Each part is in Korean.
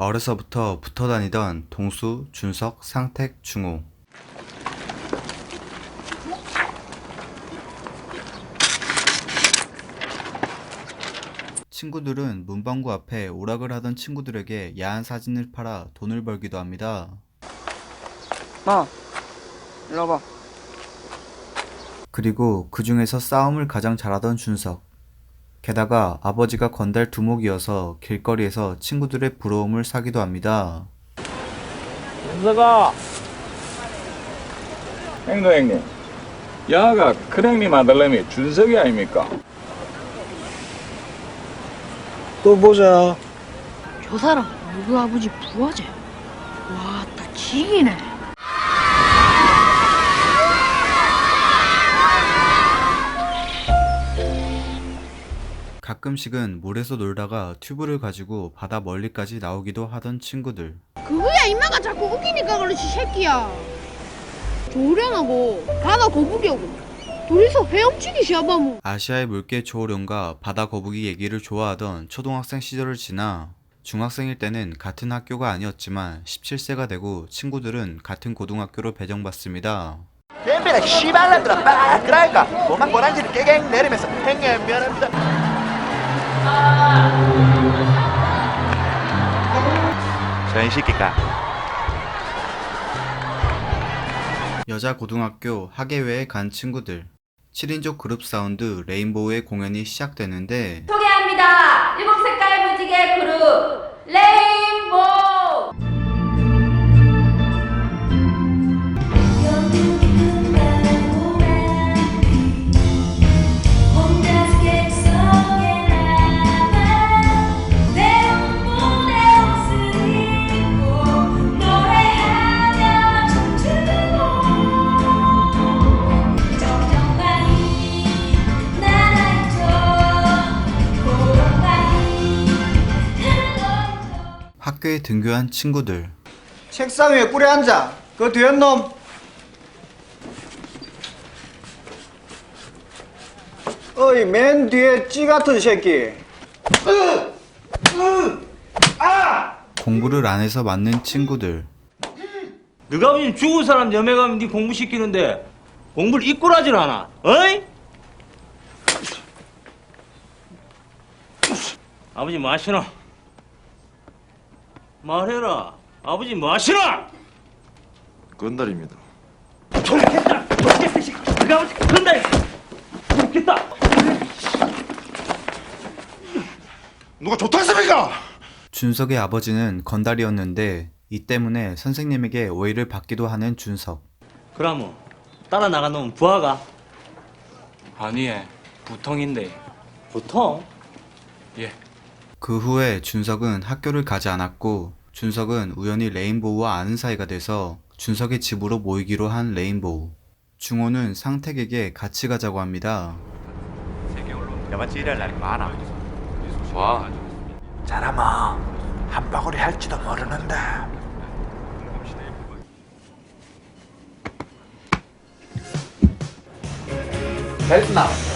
어려서부터 붙어 다니던 동수, 준석, 상택, 중호. 친구들은 문방구 앞에 오락을 하던 친구들에게 야한 사진을 팔아 돈을 벌기도 합니다. 마, 일로 와봐. 그리고 그 중에서 싸움을 가장 잘하던 준석. 게다가 아버지가 건달 두목이어서 길거리에서 친구들의 부러움을 사기도 합니다. 윤서가 행도 형님 야가 큰 형님 아들내미 준석이 아닙니까? 또 보자. 저 사람 누구 아버지 부하제? 와, 딱 지기네. 가끔씩은 물에서 놀다가 튜브를 가지고 바다 멀리까지 나오기도 하던 친구들. 그거야 임마가 자꾸 웃기니까 그렇지 새끼야. 조련하고 바다 거북이하고 둘이서 헤엄치기 시합하면 아시아의 물개 조호령과 바다 거북이 얘기를 좋아하던 초등학생 시절을 지나 중학생일 때는 같은 학교가 아니었지만 17세가 되고 친구들은 같은 고등학교로 배정받습니다. 뱀비나 씨발란들아 빡 그랄까 뭐만 고란지를 깨갱 내리면서 행여 면합니다 새끼가 여자 고등학교 학예회에 간 친구들. 7인조 그룹 사운드 레인보우의 공연이 시작되는데 소개합니다. 일곱 색깔 무지개 그룹 레인 학교에 등교한 친구들. 책상 위에 꿀에 앉아. 그 뒤에 놈. 어이, 맨 뒤에 찌 같은 새끼. 공부를 안 해서 맞는 친구들. 너가 아버지 죽은 사람 염에 가면 네 공부 시키는데 공부를 이꼴하질 않아 어이? 아버지 마시나 말해라. 아버지 마시나 건달입니다. 좋겠다! 좋겠다 이 새끼 너가 아버지 그런다 좋겠다. 누가 좋다습니까? 준석의 아버지는 건달이었는데 이 때문에 선생님에게 오해를 받기도 하는 준석. 그러면 따라 나간 놈은 부하가? 아니에 부통인데. 보통? 예 그 후에 준석은 학교를 가지 않았고 준석은 우연히 레인보우와 아는 사이가 돼서 준석의 집으로 모이기로 한 레인보우. 중호는 상택에게 같이 가자고 합니다. 여마치 일할 날이 많아. 와 잘하면 한 바구리 할지도 모르는데. 됐나?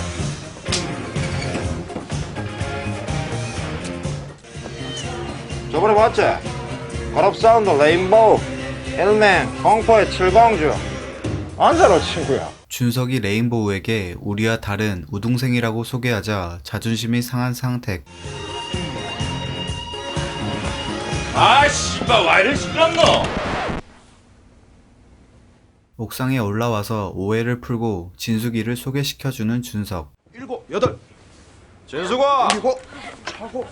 저번에 봤지? 그룹 사운드 레인보우 일맹 공포의 칠공주. 앉아라 친구야. 준석이 레인보우에게 우리와 다른 우동생이라고 소개하자 자존심이 상한 상택. 아 씨발 와 이런 시끄럽노 옥상에 올라와서 오해를 풀고 진숙이를 소개시켜주는 준석. 일곱 여덟. 진수가 일곱 차고.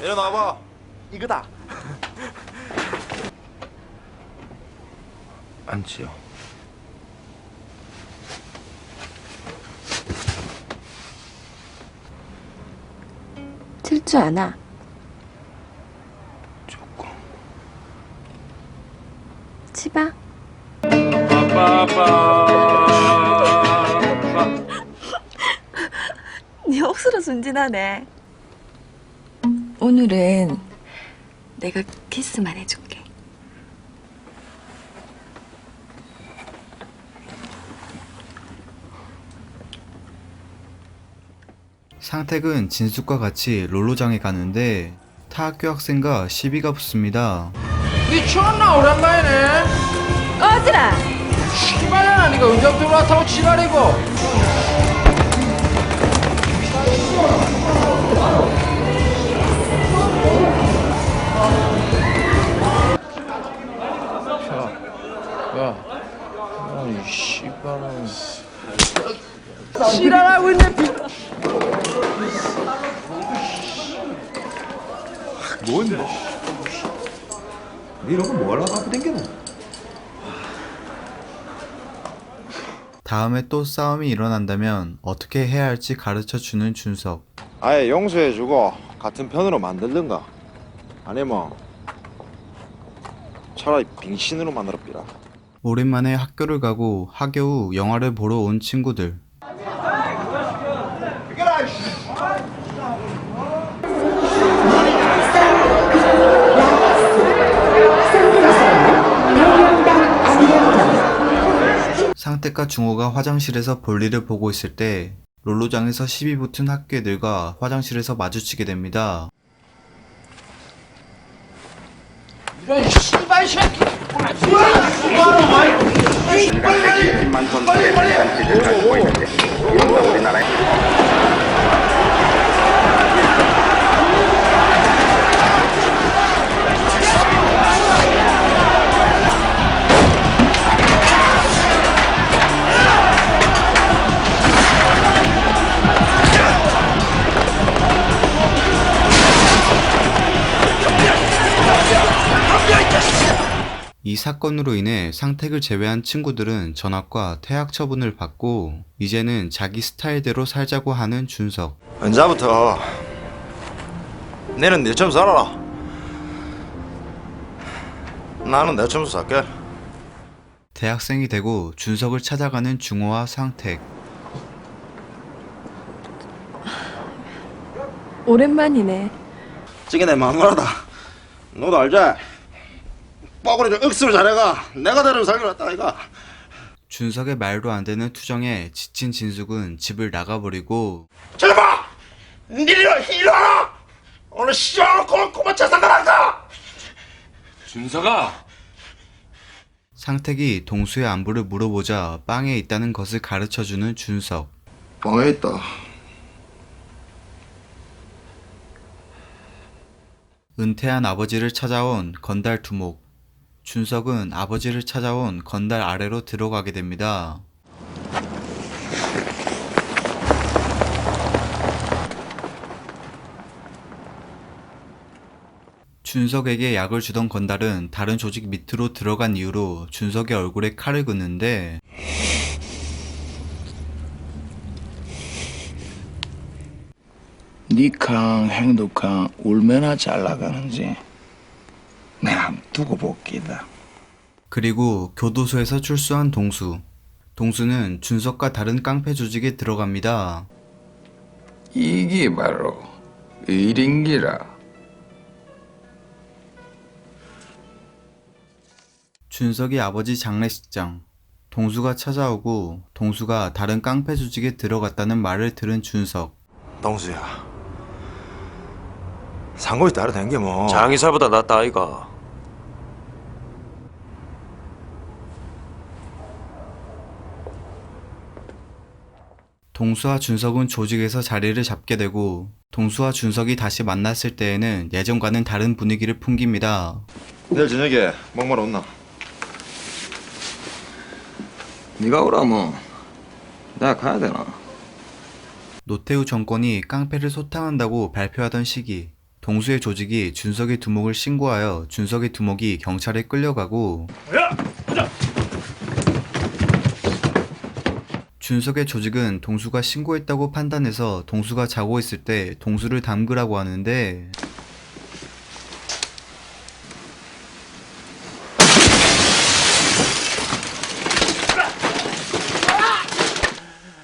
내려놔봐 이거다. 앉지요 칠줄 아나. 조금 치바. 네 억수로 순진하네. 오늘은 내가 키스만 해줄게. 상택은 진숙과 같이 롤로장에 가는데 타 학교 학생과 시비가 붙습니다. 미쳤나 오랜만이네 어지라! 시발년아 니가 언제부터 올라타고 지랄이고 야야이 씨발년 지랄하고 있네 비뭔 뭐? 니 이런 거 뭐 하려고 갖고 댕기노? 다음에 또 싸움이 일어난다면 어떻게 해야 할지 가르쳐 주는 준석. 아예 용서해주고 같은 편으로 만들든가 아니면 차라리 빙신으로 만들어 삐라 오랜만에 학교를 가고 학교 후 영화를 보러 온 친구들. 상태과 중호가 화장실에서 볼일을 보고 있을 때 롤로장에서 시비 붙은 학교 애들과 화장실에서 마주치게 됩니다. 이런 씨발 새끼 이 사건으로 인해 상택을 제외한 친구들은 전학과 퇴학 처분을 받고 이제는 자기 스타일대로 살자고 하는 준석. 언제부터 너는 내처럼 살아라 나는 내처럼 살게 대학생이 되고 준석을 찾아가는 중호와 상택. 오랜만이네. 저게 내 마누라다 너도 알지? 뻐구리 좀 억수로 잘해가 내가 데리고 살기로 했다 아이가 준석의 말도 안 되는 투정에 지친 진숙은 집을 나가버리고 저놈아 니리 일어나 오늘 시원하고 고만 재산가란다 준석아! 상택이 동수의 안부를 물어보자 빵에 있다는 것을 가르쳐주는 준석. 방에 있다 은퇴한 아버지를 찾아온 건달 두목. 준석은 아버지를 찾아온 건달 아래로 들어가게 됩니다. 준석에게 약을 주던 건달은 다른 조직 밑으로 들어간 이후로 준석의 얼굴에 칼을 긋는데 니캉 행독캉 얼마나 잘 나가는지 두고 볼게다 그리고 교도소에서 출소한 동수. 동수는 준석과 다른 깡패 조직에 들어갑니다. 이게 바로 의린기라 준석이 아버지 장례식장. 동수가 찾아오고 동수가 다른 깡패 조직에 들어갔다는 말을 들은 준석. 동수야 상고이 따라 댕겨 뭐 장의사보다 낫다 아이가. 동수와 준석은 조직에서 자리를 잡게 되고 동수와 준석이 다시 만났을 때에는 예전과는 다른 분위기를 풍깁니다. 내일 저녁에 목마르 온나? 니가 오라면 내가 가야 되나? 노태우 정권이 깡패를 소탕한다고 발표하던 시기 동수의 조직이 준석의 두목을 신고하여 준석의 두목이 경찰에 끌려가고 준석의 조직은 동수가 신고했다고 판단해서 동수가 자고 있을 때 동수를 담그라고 하는데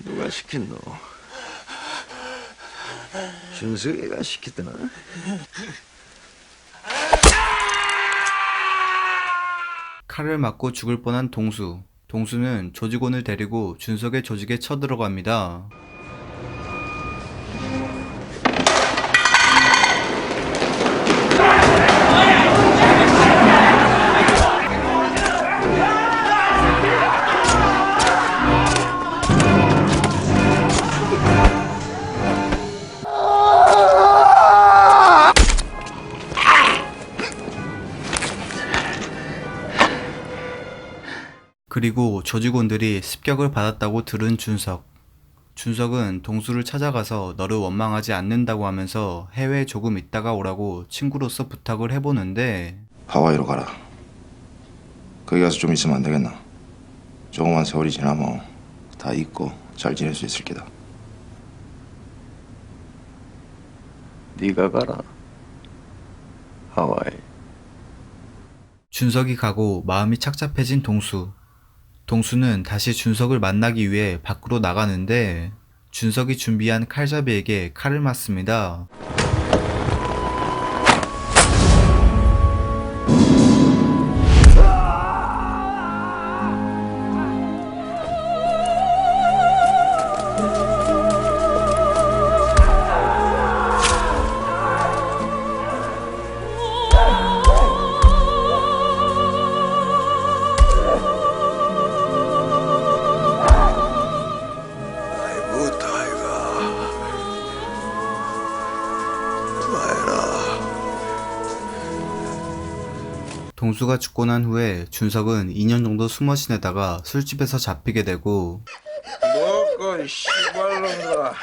누가 시킨 너 준석이가 시켰더나 칼을 맞고 죽을 뻔한 동수. 동수는 조직원을 데리고 준석의 조직에 쳐들어갑니다. 그리고 조직원들이 습격을 받았다고 들은 준석. 준석은 동수를 찾아가서 너를 원망하지 않는다고 하면서 해외에 조금 있다가 오라고 친구로서 부탁을 해보는데 하와이로 가라. 거기 가서 좀 있으면 안 되겠나? 조금만 세월이 지나면 다 잊고 잘 지낼 수 있을 게다. 네가 가라. 하와이. 준석이 가고 마음이 착잡해진 동수. 동수는 다시 준석을 만나기 위해 밖으로 나가는데 준석이 준비한 칼잡이에게 칼을 맞습니다. 동수가 죽고 난 후에 준석은 2년 정도 숨어 지내다가 술집에서 잡히게 되고 뭐고 씨발놈들아.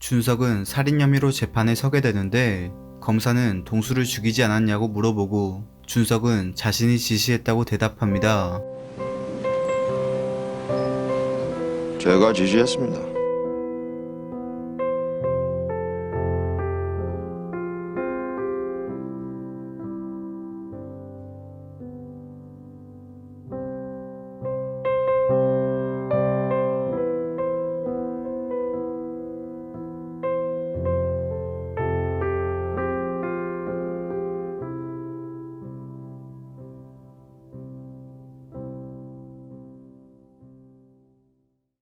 준석은 살인 혐의로 재판에 서게 되는데 검사는 동수를 죽이지 않았냐고 물어보고 준석은 자신이 지시했다고 대답합니다. 제가 지시했습니다.